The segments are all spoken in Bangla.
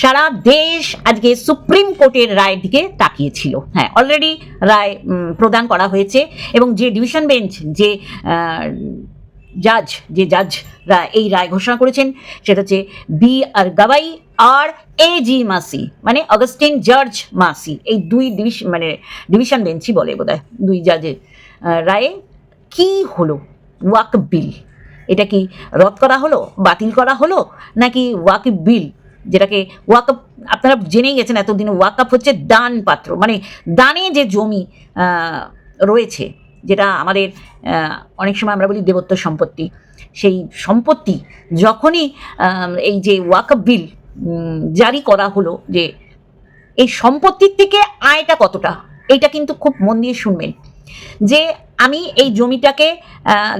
সারা দেশ আজকে সুপ্রিম কোর্টের রায়ের দিকে তাকিয়েছিল। হ্যাঁ অলরেডি রায় প্রদান করা হয়েছে এবং যে ডিভিশন বেঞ্চ, যে জাজ যে জাজরা এই রায় ঘোষণা করেছেন, সেটা হচ্ছে বি আর গাবাই, আর এ জি মাসি মানে অগস্টিন জর্জ মাসি, এই দুই ডিভিশন মানে ডিভিশন বেঞ্চই বলে বোধহয়, দুই জাজের রায়ে কি হলো? ওয়াক বিল এটা কি রদ করা হলো, বাতিল করা হলো, নাকি ওয়াক বিল যেটাকে ওয়াকআপ আপনারা জেনেই গেছেন এতদিন ওয়াকআপ হচ্ছে দান পাত্র মানে দানে যে জমি রয়েছে, যেটা আমাদের অনেক সময় আমরা বলি দেবত্ব সম্পত্তি, সেই সম্পত্তি যখনই এই যে ওয়াকআপ বিল জারি করা হলো যে এই সম্পত্তির থেকে আয়টা কতটা, এইটা কিন্তু খুব মন দিয়ে শুনবেন। যে আমি এই জমিটাকে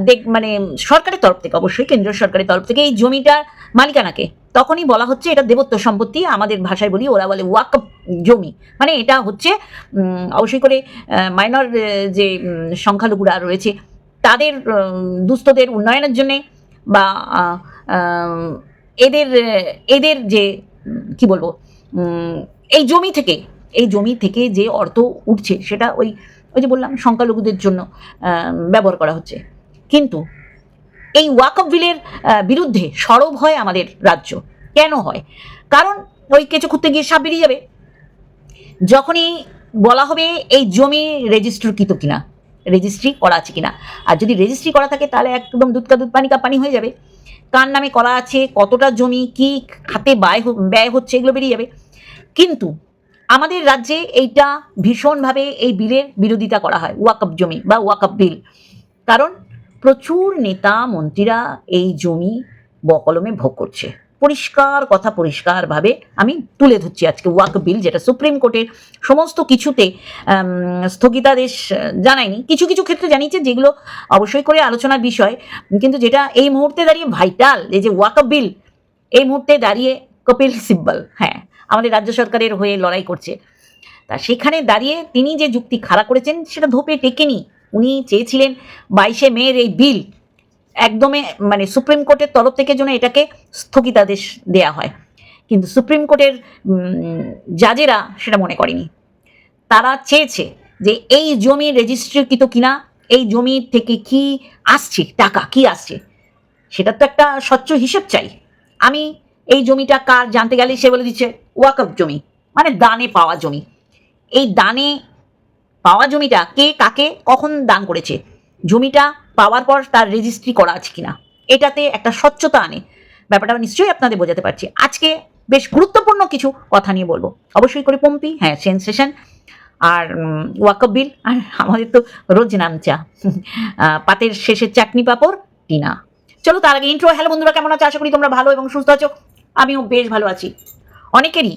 দেখ মানে সরকারের তরফ থেকে, অবশ্যই কেন্দ্রীয় সরকারের তরফ থেকে এই জমিটার মালিকানাকে তখনই বলা হচ্ছে এটা দেবত্ব সম্পত্তি, আমাদের ভাষায় বলি, ওরা বলে ওয়াক জমি। মানে এটা হচ্ছে অবশ্যই করে মাইনর যে সংখ্যালঘুরা রয়েছে, তাদের দুস্থদের উন্নয়নের জন্যে বা এদের এদের যে, কি বলব এই জমি থেকে, এই জমি থেকে যে অর্থ উঠছে, সেটা ওই ওই যে বললাম, সংখ্যালঘুদের জন্য ব্যবহার করা হচ্ছে। কিন্তু এই ওয়াকফ বিলের বিরুদ্ধে সরব হয় আমাদের রাজ্য। কেন হয়? কারণ ওই কেঁচো খুঁড়তে গিয়ে সাপ বেরিয়ে যাবে। যখনই বলা হবে এই জমি রেজিস্ট্রিকৃত কিনা রেজিস্ট্রি করা আছে কিনা। আর যদি রেজিস্ট্রি করা থাকে, তাহলে একদম দুধ কা দুধ পানি কাপানি হয়ে যাবে। কার নামে করা আছে, কতটা জমি, কি খাতে ব্যয় ব্যয় হচ্ছে, এগুলো বেরিয়ে যাবে। কিন্তু আমাদের রাজ্যে এইটা ভীষণভাবে এই বিলের বিরোধিতা করা হয়, ওয়াকফ জমি বা ওয়াকফ বিল। কারণ প্রচুর নেতা মন্ত্রীরা এই জমি বকলমে ভোগ করছে। পরিষ্কার কথা পরিষ্কারভাবে আমি তুলে ধরছি আজকে ওয়াক বিল, যেটা সুপ্রিম কোর্টের সমস্ত কিছুতে স্থগিতাদেশ জানায়নি। কিছু কিছু ক্ষেত্রে জানিয়েছে যেগুলো অবশ্যই করে আলোচনার বিষয়, কিন্তু যেটা এই মুহূর্তে দাঁড়িয়ে ভাইটাল এই যে ওয়াক বিল, এই মুহূর্তে দাঁড়িয়ে কপিল সিব্বল হ্যাঁ আমাদের রাজ্য সরকারের হয়ে লড়াই করছে। তা সেখানে দাঁড়িয়ে তিনি যে যুক্তি খাড়া করেছেন, সেটা ধোপে টেকেনি। উনি চেয়েছিলেন বাইশে মেয়ের এই বিল। একদমে মানে সুপ্রিম কোর্টের তরফ থেকে যেন এটাকে স্থগিতাদেশ দেয়া হয়। কিন্তু সুপ্রিম কোর্টের জাজেরা সেটা মনে করেনি। তারা চেয়েছে যে এই জমি রেজিস্ট্রিকৃত কিনা, এই জমি থেকে কি আসছে, টাকা, কি আসছে, সেটা তো একটা স্বচ্ছ হিসেব চাই। আমি এই জমিটা কার জানতে গেলে সে বলে দিচ্ছে, ওয়াকফ জমি মানে দানে পাওয়া জমি। এই দানে পাওয়া জমিটা কে কাকে কখন দান করেছে জমিটা পাওয়ার পর তার রেজিস্ট্রি করা আছে কিনা এটাতে একটা স্বচ্ছতা আনে। ব্যাপারটা নিশ্চয়ই আপনাদের বোঝাতে পারছি। আজকে বেশ গুরুত্বপূর্ণ কিছু কথা নিয়ে বলব। অবশ্যই করে পম্পি হ্যাঁ সেন্সেশন আর ওয়াকফ বিল আর আমাদের তো রোজ নামচা আহ, পাতের শেষের চাটনি পাপড় টিনা। চলো তার আগে ইন্ট্রো হ্যালো বন্ধুরা কেমন আছো? আশা করি তোমরা ভালো এবং সুস্থ আছো। আমিও বেশ ভালো আছি। অনেকেরই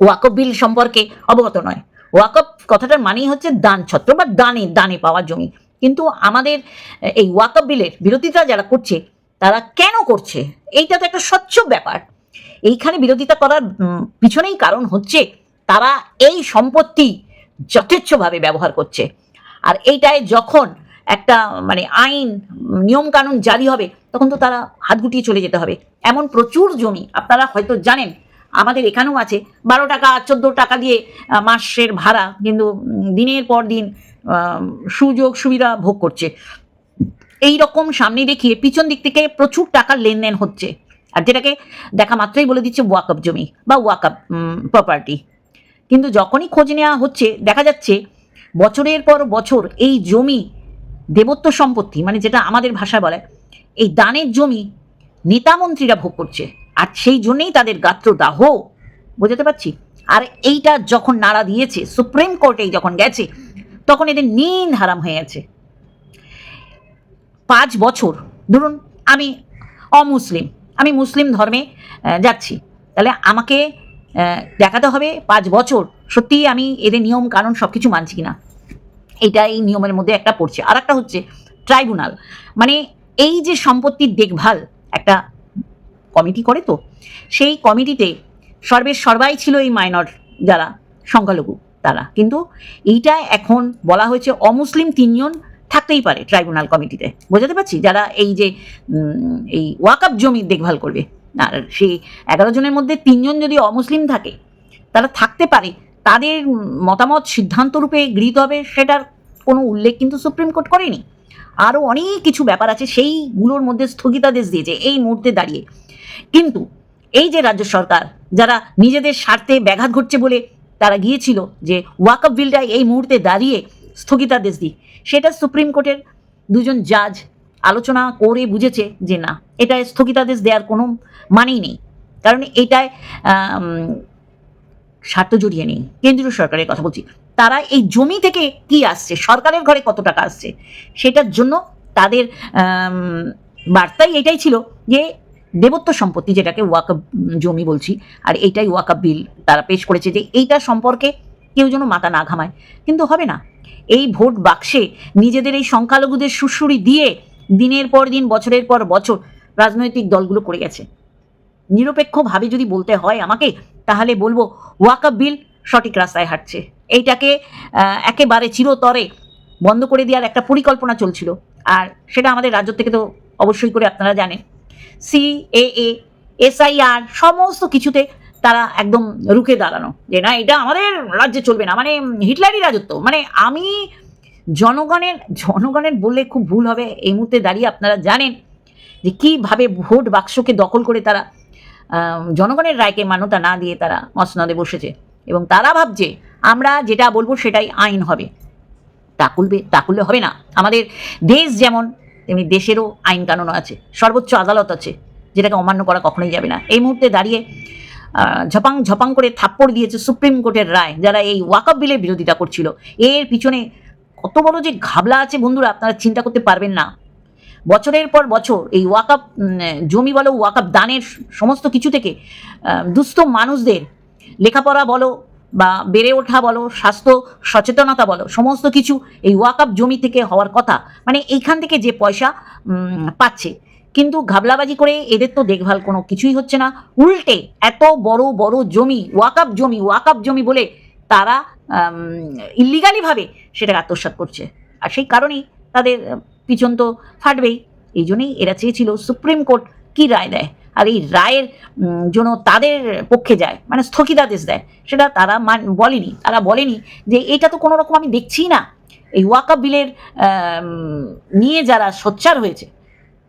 ওয়াকফ বিল সম্পর্কে অবগত নয়। ওয়াকফ কথাটার মানেই হচ্ছে দান ছত্র বা দানে দানে পাওয়া জমি। কিন্তু আমাদের, এই ওয়াকফ বিলের বিরোধিতা যারা করছে, তারা কেন করছে? এইটা তো একটা স্বচ্ছ ব্যাপার। এইখানে বিরোধিতা করার পিছনেই কারণ হচ্ছে তারা এই সম্পত্তি যথেচ্ছভাবে ব্যবহার করছে। আর এইটায় যখন একটা মানে আইন, নিয়মকানুন জারি হবে, তখন তো তারা হাত গুটিয়ে চলে যেতে হবে। এমন প্রচুর জমি, আপনারা হয়তো জানেন আমাদের এখানেও আছে। বারো টাকা, চোদ্দ টাকা দিয়ে মাসের ভাড়া কিন্তু দিনের পর দিন সুযোগ সুবিধা ভোগ করছে। এই রকম সামনে দেখিয়ে পিছন দিক থেকে প্রচুর টাকার লেনদেন হচ্ছে। আর যেটাকে দেখা মাত্রই বলে দিচ্ছে ওয়াকআপ জমি বা ওয়াকআপ প্রপার্টি কিন্তু যখনই খোঁজ নেওয়া হচ্ছে, দেখা যাচ্ছে বছরের পর বছর এই জমি দেবত্ব সম্পত্তি মানে যেটা আমাদের ভাষায় বলে, এই দানের জমি নেতা মন্ত্রীরা ভোগ করছে। আর সেই জন্যেই তাদের গাত্র দাহ বোঝাতে পারছি? আর এইটা যখন নাড়া দিয়েছে, সুপ্রিম কোর্টে যখন গেছে, তখন এদের নিন হারাম হয়ে গেছে। পাঁচ বছর, ধরুন আমি অমুসলিম, আমি মুসলিম ধর্মে যাচ্ছি। তাহলে আমাকে দেখাতে হবে পাঁচ বছর, সত্যিই আমি এদের নিয়ম কানুন সব কিছু মানছি কিনা? এটা এই নিয়মের মধ্যে একটা পড়ছে। আর একটা হচ্ছে ট্রাইব্যুনাল। মানে এই যে সম্পত্তির দেখভাল, একটা কমিটি করে তো, সেই কমিটিতে সর্বের সর্বাই ছিল এই মাইনর যারা, সংখ্যালঘু তারা। কিন্তু এইটা এখন বলা হয়েছে অমুসলিম তিনজন থাকতেই পারে ট্রাইব্যুনাল কমিটিতে। বোঝাতে পারছি? যারা এই যে এই ওয়াকআপ জমি দেখভাল করবে, আর সেই এগারো জনের মধ্যে তিনজন যদি অমুসলিম থাকে, তারা থাকতে পারে, তাদের মতামত সিদ্ধান্ত রূপে গৃহীত হবে সেটার কোনো উল্লেখ কিন্তু সুপ্রিম কোর্ট করেনি। আরও অনেক কিছু ব্যাপার আছে, সেইগুলোর মধ্যে স্থগিতাদেশ দিয়েছে। এই মুহূর্তে দাঁড়িয়ে কিন্তু এই যে রাজ্য সরকার, যারা নিজেদের স্বার্থে ব্যাঘাত ঘটছে বলে তারা গিয়েছিল যে ওয়াকআপ বিলটা এই মুহূর্তে দাঁড়িয়ে স্থগিতাদেশ দিই সেটা সুপ্রিম কোর্টের দুজন জাজ আলোচনা করে বুঝেছে যে না এটা স্থগিতাদেশ দেওয়ার কোনো মানেই নেই। কারণ এটায় স্বার্থ জড়িয়ে নেই। কেন্দ্রীয় সরকারের কথা বলছি। তারা এই জমি থেকে কি আসছে, সরকারের ঘরে কত টাকা আসছে, সেটার জন্য তাদের বার্তাই এটাই ছিল যে দেবত্ব সম্পত্তি যেটাকে ওয়াকআপ জমি বলছি, আর এইটাই ওয়াকআপ বিল তারা পেশ করেছে যে এইটা সম্পর্কে কেউ যেন মাথা না ঘামায়। কিন্তু হবে না। এই ভোট বাক্সে নিজেদের এই সংখ্যালঘুদের সুশুরি দিয়ে দিনের পর দিন, বছরের পর বছর রাজনৈতিক দলগুলো করে গেছে। নিরপেক্ষভাবে যদি বলতে হয় আমাকে, তাহলে বলব ওয়াকআপ বিল সঠিক রাস্তায় হাঁটছে। এইটাকে একেবারে চিরতরে বন্ধ করে দেওয়ার একটা পরিকল্পনা চলছিল। আর সেটা আমাদের রাজ্য থেকে তো অবশ্যই করে আপনারা জানেন। সি এ এ এসআইআর সমস্ত কিছুতে তারা একদম রুখে দাঁড়ানো। যে না, এটা আমাদের রাজ্যে চলবে না। মানে হিটলারই রাজত্ব। মানে আমি জনগণের জনগণের বললে খুব ভুল হবে। এই মুহূর্তে দাঁড়িয়ে আপনারা জানেন যে কীভাবে ভোট বাক্সকে দখল করে তারা জনগণের রায়কে মান্যতা না দিয়ে তারা মসনদে বসেছে। এবং তারা ভাবছে, আমরা যেটা বলব সেটাই আইন হবে। তা করবে, তা করলে হবে না। আমাদের দেশ যেমন তেমনি দেশেরও আইন কানুন আছে, সর্বোচ্চ আদালত আছে, যেটাকে অমান্য করা কখনোই যাবে না। এই মুহূর্তে দাঁড়িয়ে ঝপাং ঝপাং করে থাপ্পড় দিয়েছে সুপ্রিম কোর্টের রায়, যারা এই ওয়াকআপ বিলের বিরোধিতা করছিল। এর পিছনে কত বড় যে ঘাবলা আছে বন্ধুরা, আপনারা চিন্তা করতে পারবেন না। বছরের পর বছর এই ওয়াকআপ জমি বলো, ওয়াকআপ দানের সমস্ত কিছু থেকে দুস্থ মানুষদের লেখাপড়া বলো বা বেড়ে ওঠা বলো, স্বাস্থ্য সচেতনতা বলো, সমস্ত কিছু এই ওয়াকআপ জমি থেকে হওয়ার কথা। মানে এইখান থেকে যে পয়সা পাচ্ছে। কিন্তু ঘাবলাবাজি করে এদের তো দেখভাল কোনো কিছুই হচ্ছে না। উল্টে এত বড় বড় জমি ওয়াকআপ জমি ওয়াকআপ জমি বলে তারা ইলিগালিভাবে সেটাকে আত্মসাৎ করছে। আর সেই কারণেই তাদের পিছন তো ফাটবেই। এই জন্যই এরা চেয়েছিল সুপ্রিম কোর্ট কি রায় দেয়? আর এই রায়ের জন্য তাদের পক্ষে যায় মানে স্থগিতাদেশ দেয় সেটা তারা মান বলেনি। তারা বলেনি যে এটা তো কোনো রকম আমি দেখছি না। এই ওয়াকআপ বিলের নিয়ে যারা সোচ্চার হয়েছে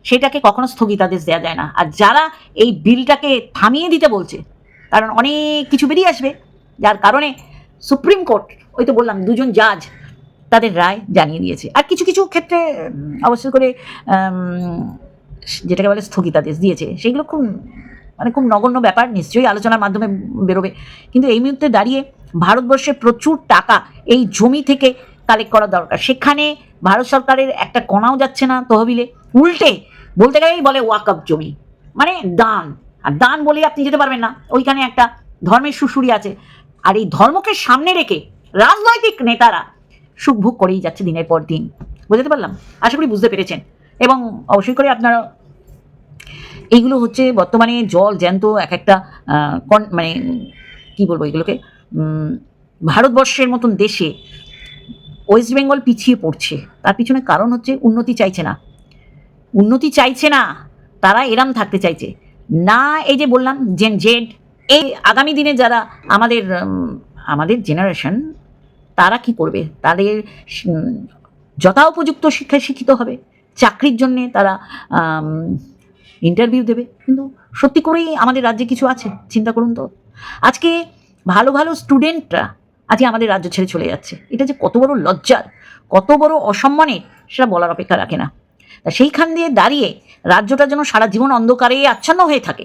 সেটাকে কখনো স্থগিতাদেশ দেওয়া যায় না। আর যারা এই বিলটাকে থামিয়ে দিতে বলছে কারণ অনেক কিছু বেরিয়ে আসবে। যার কারণে সুপ্রিম কোর্ট ওই তো বললাম দুজন জাজ তাদের রায় জানিয়ে দিয়েছে। আর কিছু কিছু ক্ষেত্রে উম, অবশ্যই করে যেটাকে বলে স্থগিতাদেশ দিয়েছে সেগুলো খুব মানে খুব নগণ্য ব্যাপার, নিশ্চয়ই আলোচনার মাধ্যমে বেরোবে। কিন্তু এই মুহূর্তে দাঁড়িয়ে ভারতবর্ষে প্রচুর টাকা এই জমি থেকে কালেক্ট করা দরকার। সেখানে ভারত সরকারের একটা কণাও যাচ্ছে না তহবিলে। উল্টে বলতে গেলেই বলে ওয়াকআপ জমি। মানে দান। আর দান বলে আপনি যেতে পারবেন না। ওইখানে একটা ধর্মের সুশুরি আছে। আর এই ধর্মকে সামনে রেখে রাজনৈতিক নেতারা সুখভোগ করেই যাচ্ছে দিনের পর দিন। বুঝতে পারলাম? আশা করি বুঝতে পেরেছেন। এবং অবশ্যই করে আপনারা এইগুলো হচ্ছে বর্তমানে জল জ্যান্ত এক একটা মানে কি বলব এগুলোকে? ভারতবর্ষের মতন দেশে ওয়েস্ট বেঙ্গল পিছিয়ে পড়ছে। তার পিছনে কারণ হচ্ছে উন্নতি চাইছে না। উন্নতি চাইছে না, তারা এরাম থাকতে চাইছে। না, এই যে বললাম জেন জেড এই আগামী দিনে যারা আমাদের আমাদের জেনারেশন তারা কি করবে? তাদের যথা উপযুক্ত শিক্ষায় শিক্ষিত হবে। চাকরির জন্যে তারা ইন্টারভিউ দেবে। কিন্তু সত্যি করেই আমাদের রাজ্যে কিছু আছে, চিন্তা করুন তো। আজকে ভালো ভালো স্টুডেন্টরা আজকে আমাদের রাজ্য ছেড়ে চলে যাচ্ছে। এটা যে কত বড় লজ্জার, কত বড় অসম্মানের সেটা বলার অপেক্ষা রাখে না। তা সেইখান দিয়ে দাঁড়িয়ে রাজ্যটা যেন সারা জীবন অন্ধকারে আচ্ছন্ন হয়ে থাকে।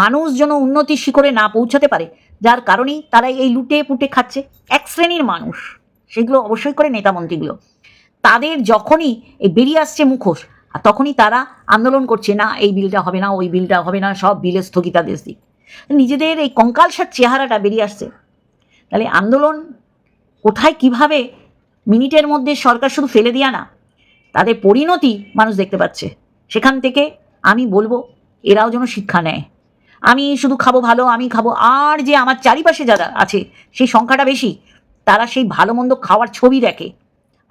মানুষ যেন উন্নতির শিখরে না পৌঁছাতে পারে, যার কারণেই তারা এই লুটে পুটে খাচ্ছে। এক শ্রেণির মানুষ, সেগুলো অবশ্যই করে নেতা মন্ত্রীগুলো। তাদের যখনই এই বেরিয়ে আসছে মুখোশ, আর তখনই তারা আন্দোলন করছে, না, এই বিলটা হবে না, ওই বিলটা হবে না, সব বিলের স্থগিতাদেশ দিক। নিজেদের এই কঙ্কালসার চেহারাটা বেরিয়ে আসছে। তাহলে আন্দোলন কোথায়, কীভাবে মিনিটের মধ্যে সরকার শুধু ফেলে দিয়া না, তাদের পরিণতি মানুষ দেখতে পাচ্ছে। সেখান থেকে আমি বলব, এরাও যেন শিক্ষা নেয়। আমি শুধু খাব ভালো, আমি খাব, আর যে আমার চারিপাশে যারা আছে, সেই সংখ্যাটা বেশি, তারা সেই ভালো মন্দ খাওয়ার ছবি দেখে।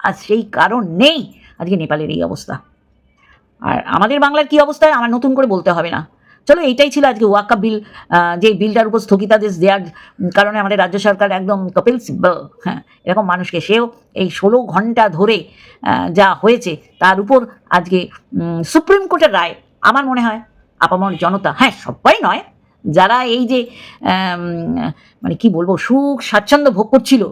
আর সেই কারণ নেই আজকে নেপালের এই অবস্থা। আর আমাদের বাংলার কি অবস্থা আমার নতুন করে বলতে হবে না। চলো এইটাই ছিল আজকে ওয়াকা বিল যে বিলটার উপর স্থগিতাদেশ দেওয়ার কারণে আমাদের রাজ্য সরকার একদম কপিল হ্যাঁ এরকম মানুষকে সেও এই ষোলো ঘণ্টা ধরে যা হয়েছে তার উপর আজকে সুপ্রিম কোর্টের রায় আমার মনে হয় আপামর জনতা হ্যাঁ সবাই নয়, যারা এই যে মানে কি বলব, সুখ স্বাচ্ছন্দ্য ভোগ করছিল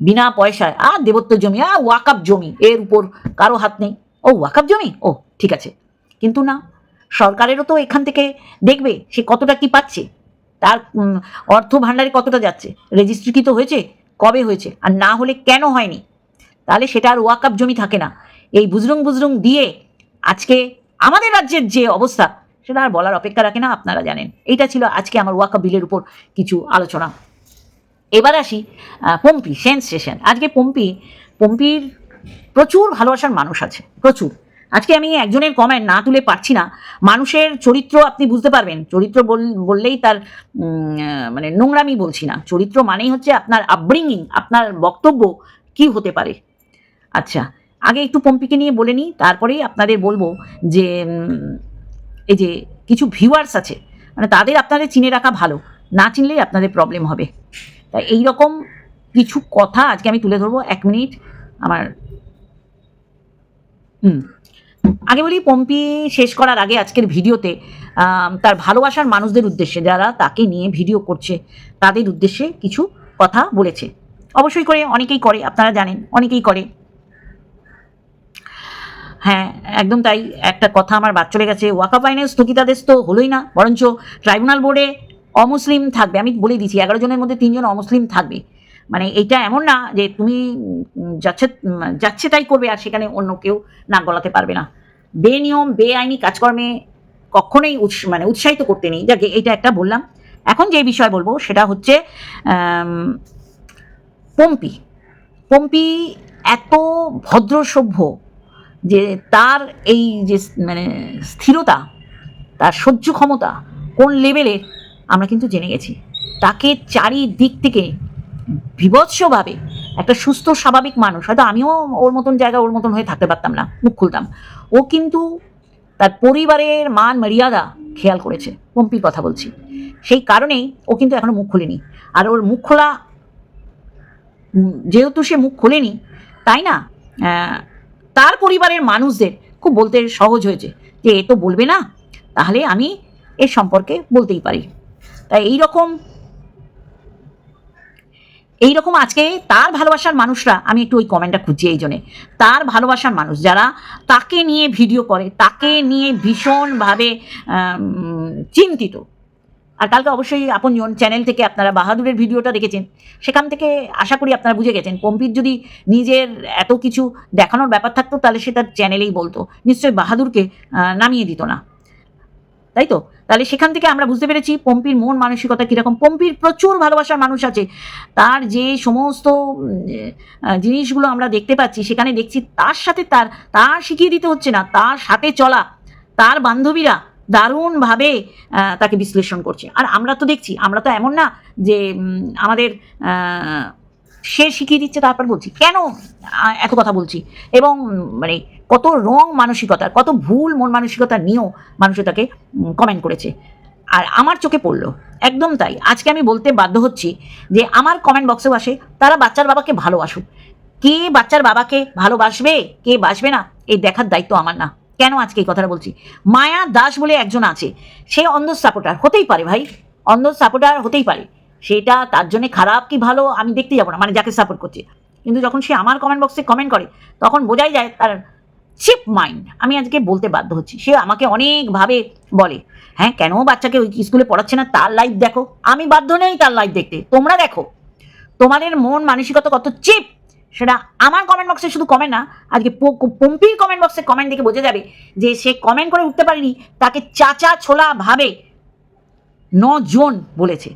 বিনা পয়সায় আর দেবত্ব জমি, আ ওয়াকাপ জমি, এর উপর কারও হাত নেই। ও ওয়াকাপ জমি? ও, ঠিক আছে। কিন্তু না, সরকারেরও তো এখান থেকে দেখবে সে কতটা কি পাচ্ছে। তার অর্থ ভাণ্ডারে কতটা যাচ্ছে। রেজিস্ট্রিকৃত হয়েছে? কবে হয়েছে? আর না হলে কেন হয়নি? তাহলে সেটা আর ওয়াকাপ জমি থাকে না। এই বুজরুং বুজরুং দিয়ে আজকে আমাদের রাজ্যের যে অবস্থা, সেটা আর বলার অপেক্ষা রাখে না, আপনারা জানেন। এইটা ছিল আজকে আমার ওয়াকাপ বিলের উপর কিছু আলোচনা। এবার আসি পম্পি, সেন্স স্টেশন। আজকে পম্পি, পম্পির প্রচুর ভালোবাসার মানুষ আছে, প্রচুর। আজকে আমি একজনের কমেন্ট না তুলে পারছি না। মানুষের চরিত্র আপনি বুঝতে পারবেন। চরিত্র বল- বললেই তার মানে নোংরামি বলছি না। চরিত্র মানেই হচ্ছে আপনার আপব্রিঙ্গিং আপনার বক্তব্য কি হতে পারে। আচ্ছা আগে একটু পম্পিকে নিয়ে বলে নিই তারপরেই আপনাদের বলব যে এই যে কিছু ভিউয়ার্স আছে মানে তাদের আপনাদের চিনে রাখা ভালো। না চিনলেই আপনাদের প্রবলেম হবে। তাই এই রকম কিছু কথা আজকে আমি তুলে ধরবো। এক মিনিট, আমার হুম। আগে বলি, পম্পি শেষ করার আগে আজকের ভিডিওতে তার ভালোবাসার মানুষদের উদ্দেশ্যে, যারা তাকে নিয়ে ভিডিও করছে, তাদের উদ্দেশ্যে কিছু কথা বলেছে। অবশ্যই করে, অনেকেই করে, আপনারা জানেন, অনেকেই করে। হ্যাঁ একদম তাই, একটা কথা আমার বাদ চলে গেছে। ওয়াকা ফাইন্যান্স স্থগিতাদেশ তো হলোই না, বরঞ্চ ট্রাইব্যুনাল বোর্ডে অমুসলিম থাকবে, আমি বলে দিচ্ছি এগারো জনের মধ্যে তিনজন অমুসলিম থাকবে। মানে এটা এমন না যে তুমি যাচ্ছে যাচ্ছে তাই করবে আর সেখানে অন্য কেউ নাক গলাতে পারবে না। বেনিয়ম বেআইনি কাজকর্মে কখনোই উৎস মানে উৎসাহিত করতে নেই। যাকে, এটা একটা বললাম। এখন যে বিষয় বলব সেটা হচ্ছে পম্পি। পম্পি এত ভদ্র সভ্য যে তার এই যে মানে স্থিরতা, তার সহ্য ক্ষমতা কোন লেভেলের আমরা কিন্তু জেনে গেছি। তাকে চারিদিক থেকে বিভৎসভাবে একটা সুস্থ, স্বাভাবিক মানুষ, হয়তো আমিও ওর মতন জায়গা ওর মতন হয়ে থাকতে পারতাম না, মুখ খুলতাম। ও কিন্তু তার পরিবারের মান, মর্যাদা খেয়াল করেছে, পম্পির কথা বলছি। সেই কারণেই ও কিন্তু এখনও মুখ খুলেনি। আর ওর মুখ খোলা যেহেতু সে মুখ খোলেনি, তাই না? তার পরিবারের মানুষদের খুব বলতে সহজ হয়েছে যে, এ তো বলবে না, তাহলে আমি এর সম্পর্কে বলতেই পারি। তাই এই রকম এই রকম আজকে তার ভালোবাসার মানুষরা, আমি একটু ওই কমেন্টটা খুঁজছি এই জন্যে, তার ভালোবাসার মানুষ যারা তাকে নিয়ে ভিডিও করে, তাকে নিয়ে ভীষণভাবে চিন্তিত। আর কালকে অবশ্যই আপনজন চ্যানেল থেকে আপনারা বাহাদুরের ভিডিওটা দেখেছেন, সেখান থেকে আশা করি আপনারা বুঝে গেছেন পম্পির যদি নিজের এত কিছু দেখানোর ব্যাপার থাকতো, তাহলে সে তার চ্যানেলেই বলতো। নিশ্চয়ই বাহাদুরকে নামিয়ে দিত না। তাই তো তাহলে সেখান থেকে আমরা বুঝতে পেরেছি পম্পির মন মানসিকতা কীরকম। পম্পির প্রচুর ভালোবাসার মানুষ আছে। তার যে সমস্ত জিনিসগুলো আমরা দেখতে পাচ্ছি, সেখানে দেখছি তার সাথে তার তার শিখিয়ে দিতে হচ্ছে না, তার সাথে চলা। তার বান্ধবীরা দারুণভাবে তাকে বিশ্লেষণ করছে। আর আমরা তো দেখছি, আমরা তো এমন না যে আমাদের সে শিখিয়ে দিচ্ছে, তারপর বলছি, কেন এত কথা বলছি? এবং মানে কত রং মানসিকতার কত ভুল মন মানসিকতা নিয়েও মানুষ তাকে কমেন্ট করেছে। আর আমার চোখে পড়ল, একদম তাই। আজকে আমি বলতে বাধ্য হচ্ছি যে, আমার কমেন্ট বক্সেও আসে, তারা বাচ্চার বাবাকে ভালোবাসুক। কে বাচ্চার বাবাকে ভালোবাসবে, কে বাসবে না এই দেখার দায়িত্ব আমার না। কেন আজকে এই কথাটা বলছি? মায়া দাস বলে একজন আছে, সে অন্ধ সাপোর্টার হতেই পারে ভাই, অন্ধ সাপোর্টার হতেই পারে। সেটা তার জন্য খারাপ কি ভালো আমি দেখতে যাব না মানে যাকে সাপোর্ট করছে। কিন্তু যখন সে আমার কমেন্ট বক্সে কমেন্ট করে, তখন বোঝাই যায় তার চিপ মাইন্ড আমি আজকে বলতে বাধ্য হচ্ছি। সে আমাকে অনেকভাবে বলে হ্যাঁ কেন বাচ্চাকে ওই স্কুলে পড়াচ্ছে না? তার লাইফ দেখো। আমি বাধ্য নেই তার লাইফ দেখতে। তোমরা দেখো, তোমাদের মন মানসিকতা কত চিপ সেটা আমার কমেন্ট বক্সে শুধু কমেন্ট না, আজকে পম্পির কমেন্ট বক্সে কমেন্ট দেখে বোঝা যাবে যে সে কমেন্ট করে উঠতে পারেনি, তাকে চাচা ছোলা ভাবে জন বলেছে।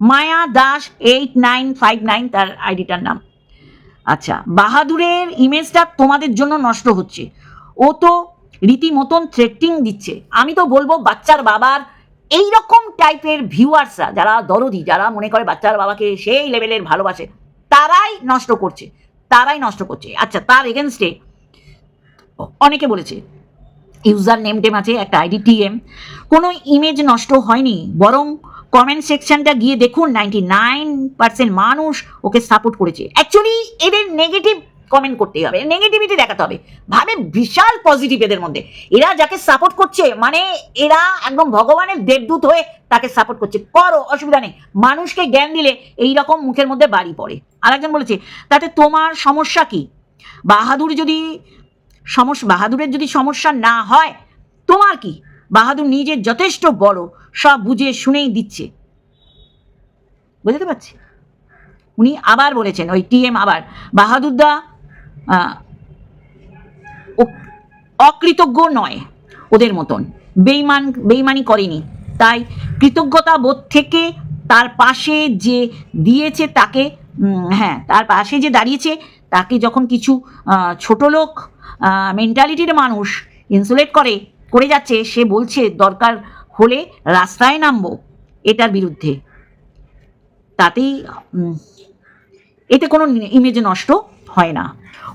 Maya Das eight nine five nine তার আইডিটার নাম। আচ্ছা বাহাদুরের ইমেজটা তোমাদের জন্য নষ্ট হচ্ছে। ও তো রীতিমতন থ্রেটিং দিচ্ছে। আমি তো বলব, বাচ্চার বাবার এই রকম টাইপের ভিউয়ার্সরা, যারা দরদি, যারা মনে করে বাচ্চার বাবাকে সেই লেভেলের ভালোবাসে, তারাই নষ্ট করছে। তারাই নষ্ট করছে। আচ্ছা তার এগেনস্টে অনেকে বলেছে ইউজার নেম টেম আছে একটা আইডি টিএম কোনো ইমেজ নষ্ট হয়নি, বরং কমেন্ট সেকশনটা গিয়ে দেখুন নাইনটি নাইন পার্সেন্ট মানুষ ওকে সাপোর্ট করেছে। অ্যাকচুয়ালি এদের নেগেটিভ কমেন্ট করতেই হবে নেগেটিভিটি দেখাতে হবে। ভাবে বিশাল পজিটিভ এদের মধ্যে। এরা যাকে সাপোর্ট করছে মানে এরা একদম ভগবানের দেবদূত হয়ে তাকে সাপোর্ট করছে। করো, অসুবিধা নেই। মানুষকে জ্ঞান দিলে এই রকম মুখের মধ্যে বাড়ি পড়ে। আরেকজন বলেছে, তাতে তোমার সমস্যা কি? বাহাদুর যদি সমস্যা বাহাদুরের যদি সমস্যা না হয়, তোমার কি? বাহাদুর নিজে যথেষ্ট বড়। সব বুঝে শুনেই দিচ্ছে। বুঝতে পারছি? উনি আবার বলেছেন, ওই টিএম আবার বাহাদুরদা অকৃতজ্ঞ নয় ওদের মতন। বেইমান, বেইমানি করেনি। তাই কৃতজ্ঞতা বোধ থেকে তার পাশে যে দিয়েছে তাকে হ্যাঁ তার পাশে যে দাঁড়িয়েছে তাকে যখন কিছু ছোট লোক মেন্টালিটির মানুষ ইনসুলেট করে করে যাচ্ছে, সে বলছে দরকার হলে রাস্তায় নামবো এটার বিরুদ্ধে। তাতেই এতে কোনো ইমেজ নষ্ট হয় না।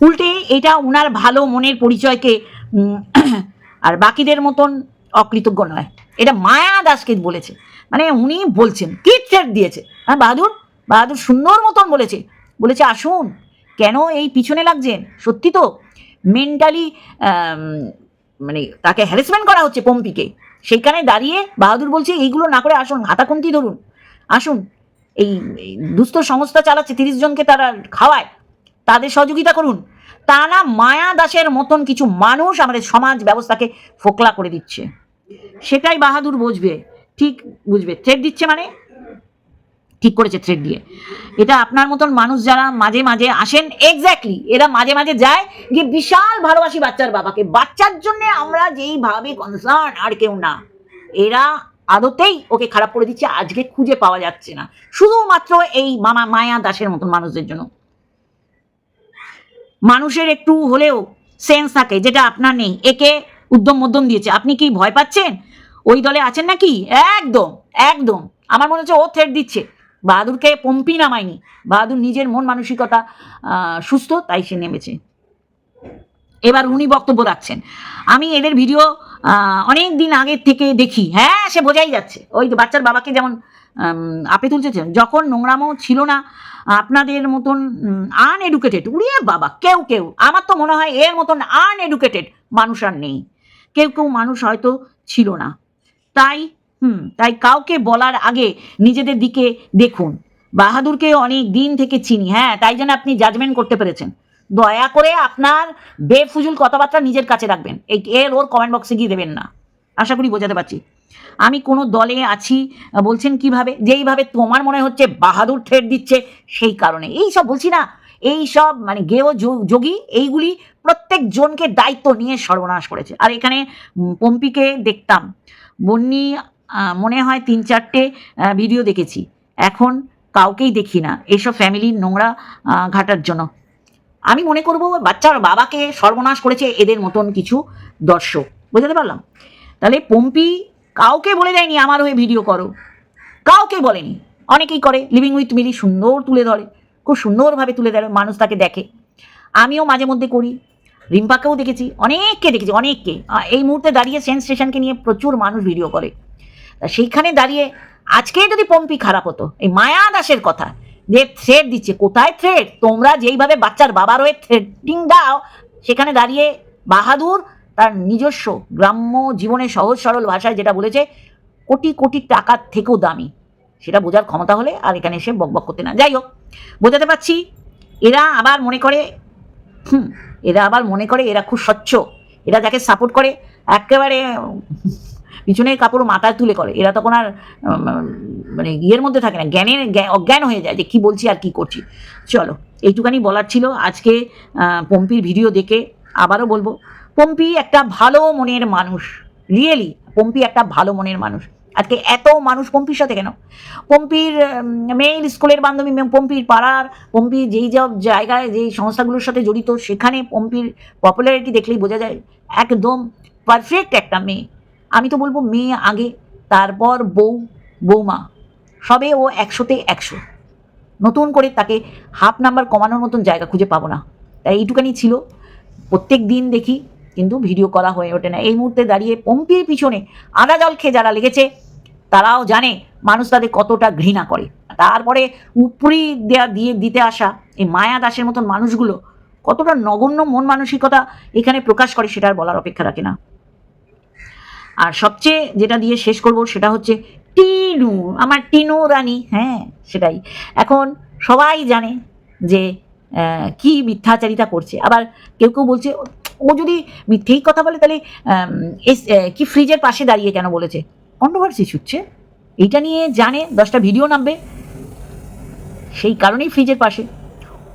উল্টে এটা ওনার ভালো মনের পরিচয়কে আর বাকিদের মতন অকৃতজ্ঞ নয়। এটা মায়া দাসকে বলেছে। মানে উনি বলছেন কি থ্রেট দিয়েছে। হ্যাঁ বাহাদুর? বাহাদুর সুন্দর মতন বলেছে। বলেছে, আসুন, কেন এই পিছনে লাগছেন? সত্যি তো মেন্টালি মানে তাকে হ্যারাসমেন্ট করা হচ্ছে পম্পিকে। সেইখানে দাঁড়িয়ে বাহাদুর বলছে, এইগুলো না করে আসুন, হাতাখুন্তি ধরুন। আসুন, এই দুস্থ সংস্থা চালাচ্ছে, তিরিশ জনকে তারা খাওয়ায়, তাদের সহযোগিতা করুন। তা না মায়া দাসের মতন কিছু মানুষ আমাদের সমাজ ব্যবস্থাকে ফোকলা করে দিচ্ছে। সেটাই বাহাদুর বুঝবে, ঠিক বুঝবে। থ্রেট দিচ্ছে মানে? ঠিক করেছে থ্রেড দিয়ে। এটা আপনার মতন মানুষ যারা মাঝে মাঝে আসেন এক্স্যাক্টলি এরা মাঝে মাঝে যায়, গিয়ে বিশাল ভালোবাসি বাচ্চার বাবাকে। বাচ্চার জন্য আমরা যেইভাবে কনসার্ন আর কেউ না। এরা আদতেই ওকে খারাপ করে দিচ্ছে, আজকে খুঁজে পাওয়া যাচ্ছে না। শুধুমাত্র এই মামা, মায়া দাসের মতন মানুষদের জন্য। মানুষের একটু হলেও সেন্স থাকে, যেটা আপনার নেই। একে উদ্যম মধ্যম দিয়েছে। আপনি কি ভয় পাচ্ছেন? ওই দলে আছেন নাকি? একদম একদম। আমার মনে হচ্ছে ও থ্রেট দিচ্ছে। বাহাদুরকে পম্পি নামায়নি। বাহাদুর নিজের মন মানসিকতা সুস্থ, তাই সে নেমেছে। এবার উনি বক্তব্য রাখছেন। আমি এদের ভিডিও অনেক দিন আগের থেকে দেখি। হ্যাঁ সে বোঝাই যাচ্ছে। ওই তো বাচ্চার বাবাকে যেমন আপে তুলছেন যখন নোংরামও ছিল না, আপনাদের মতন আনএডুকেটেড উড়িয়ে বাবা, কেউ কেউ, আমার তো মনে হয় এর মতন আনএডুকেটেড মানুষ আর নেই। কেউ কেউ মানুষ হয়তো ছিল না। তাই হুম তাই কাউকে বলার আগে নিজেদের দিকে দেখুন। বাহাদুরকে অনেক দিন থেকে চিনি হ্যাঁ তাই জন্য আপনি জাজমেন্ট করতে পেরেছেন। দয়া করে আপনার বেফুজুল কথাবার্তা নিজের কাছে রাখবেন। এই এর ওর কমেন্ট বক্সে গিয়ে দেবেন না। আশা করি বোঝাতে পারছি। আমি কোনো দলে আছি বলছেন কীভাবে? যেইভাবে তোমার মনে হচ্ছে বাহাদুর থ্রেড দিচ্ছে সেই কারণে। এই সব বলছি না এই সব মানে গেও যোগী এইগুলি প্রত্যেক জনকে দায়িত্ব নিয়ে সর্বনাশ করেছে। আর এখানে পম্পিকে দেখতাম আহ, মনে হয় তিন চারটে ভিডিও দেখেছি। এখন কাউকেই দেখি না। এসব ফ্যামিলির নোংরা ঘাটার জন্য। আমি মনে করব বাচ্চার বাবাকে সর্বনাশ করেছে এদের মতন কিছু দর্শক। বুঝতে পারলাম? তাহলে পম্পি কাউকে বলে দেয়নি আমার হয়ে ভিডিও করো। কাউকে বলেনি। অনেকেই করে। লিভিং উইথ মিলি সুন্দর তুলে ধরে। খুব সুন্দরভাবে তুলে ধরে। মানুষ তাকে দেখে। আমিও মাঝে মধ্যে করি। রিম্পাকেও দেখেছি। অনেককে দেখেছি। অনেককে। এই মুহূর্তে দাঁড়িয়ে সেন্স স্টেশনকে নিয়ে প্রচুর মানুষ ভিডিও করে। সেইখানে দাঁড়িয়ে আজকে যদি পম্পি খারাপ হতো, এই মায়া দাসের কথা, যে থ্রেড দিচ্ছে, কোথায় থ্রেড তোমরা যেইভাবে বাচ্চার বাবার হয়ে থ্রেডিং দাও, সেখানে দাঁড়িয়ে বাহাদুর তার নিজস্ব গ্রাম্য জীবনে সহজ সরল ভাষায় যেটা বলেছে, কোটি কোটি টাকার থেকেও দামি। সেটা বোঝার ক্ষমতা হলে আর এখানে এসে বকবক করতে না। যাই হোক, বোঝাতে পারছি, এরা আবার মনে করে, হুম, এরা আবার মনে করে এরা খুব স্বচ্ছ। এরা যাকে সাপোর্ট করে, একেবারে পিছনের কাপড় মাথায় তুলে করে। এরা তখন আর মানে ইয়ের মধ্যে থাকে না, জ্ঞানের অজ্ঞান হয়ে যায় যে কি বলছি আর কি করছি। চলো, এইটুকানি বলার ছিল। আজকে পম্পির ভিডিও দেখে আবারও বলব, পম্পি একটা ভালো মনের মানুষ। রিয়েলি পম্পি একটা ভালো মনের মানুষ। আজকে এত মানুষ পম্পির সাথে কেন? পম্পির মেইল স্কুলের বান্ধবী পম্পির পাড়ার, পম্পি যেই সব জায়গায়, যেই সংস্থাগুলোর সাথে জড়িত, সেখানে পম্পির পপুলারিটি দেখলেই বোঝা যায়, একদম পারফেক্ট একটা মেয়ে। আমি তো বলব মেয়ে আগে, তারপর বউ, বৌমা। সবে ও একশোতে একশো। নতুন করে তাকে হাফ নাম্বার কমানোর মতন জায়গা খুঁজে পাবো না। তাই এইটুকানি ছিল। প্রত্যেক দিন দেখি, কিন্তু ভিডিও করা হয়ে ওঠে না। এই মুহূর্তে দাঁড়িয়ে পম্পির পিছনে আদা জল খেয়ে যারা লেগেছে, তারাও জানে মানুষ তাদের কতটা ঘৃণা করে। তারপরে উপরি দেয়া দিয়ে দিতে আসা এই মায়া দাসের মতন মানুষগুলো কতটা নগণ্য মন মানসিকতা এখানে প্রকাশ করে সেটা আর বলার অপেক্ষা রাখে না। আর সবচেয়ে যেটা দিয়ে শেষ করব সেটা হচ্ছে টিনু, আমার টিনু রানী হ্যাঁ সেটাই। এখন সবাই জানে যে কি মিথ্যাচারিতা করছে। আবার কেউ কেউ বলছে, ও যদি মিথ্যেই কথা বলে তাহলে কি ফ্রিজের পাশে দাঁড়িয়ে কেন বলেছে? কন্ট্রোভার্সি ছুটছে। এইটা নিয়ে জানে, দশটা ভিডিও নামবে। সেই কারণেই ফ্রিজের পাশে।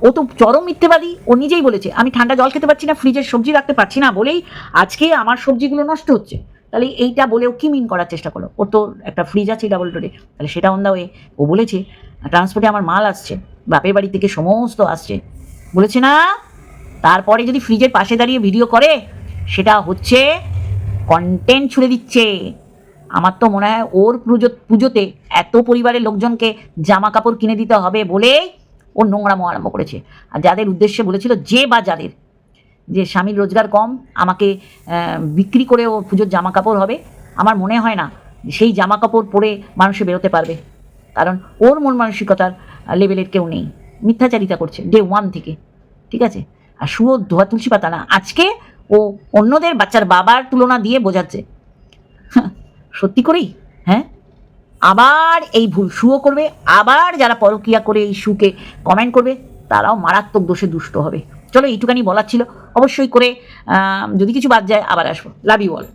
ও তো চরম মিথ্যেবাদী, ও নিজেই বলেছে, আমি ঠান্ডা জল খেতে পারছি না, ফ্রিজের সবজি রাখতে পারছি না বলেই আজকে আমার সবজিগুলো নষ্ট হচ্ছে। তাহলে এইটা বলেও কি মিন করার চেষ্টা করো ওর তো একটা ফ্রিজ আছে ডাবল ডোরে তাহলে সেটা অন দা ওয়ে ও বলেছে ট্রান্সপোর্টে আমার মাল আসছে, বাপের বাড়ি থেকে সমস্ত আসছে। বলেছে, না, তারপরে যদি ফ্রিজের পাশে দাঁড়িয়ে ভিডিও করে, সেটা হচ্ছে কন্টেন্ট ছুড়ে দিচ্ছে। আমার তো মনে হয় ওর পুজো, পুজোতে এত পরিবারের লোকজনকে জামা কাপড় কিনে দিতে হবে বলেই ও নোংরামো আরম্ভ করেছে। আর যাদের উদ্দেশ্যে বলেছিল যে বা যাদের যে স্বামীর রোজগার কম, আমাকে বিক্রি করে ও পুজোর জামা কাপড় হবে। আমার মনে হয় না সেই জামা কাপড় পরে মানুষে বেরোতে পারবে। কারণ ওর মন মানসিকতার লেভেলের কেউ নেই। মিথ্যাচারিতা করছে ডে ওয়ান থেকে। ঠিক আছে? আর শুয়ো ধোয়া তুলসী পাতা না। আজকে ও অন্যদের বাচ্চার বাবার তুলনা দিয়ে বোঝাচ্ছে। সত্যি করেই? হ্যাঁ? আবার এই ভুল শুও করবে। আবার যারা পরকিয়া করে এই শুকে কমেন্ট করবে, তারাও মারাত্মক দোষে দুষ্ট হবে। চলো এইটুকানি বলার ছিল। অবশ্যই করে যদি কিছু বাদ যায় আবার আসব। Love you all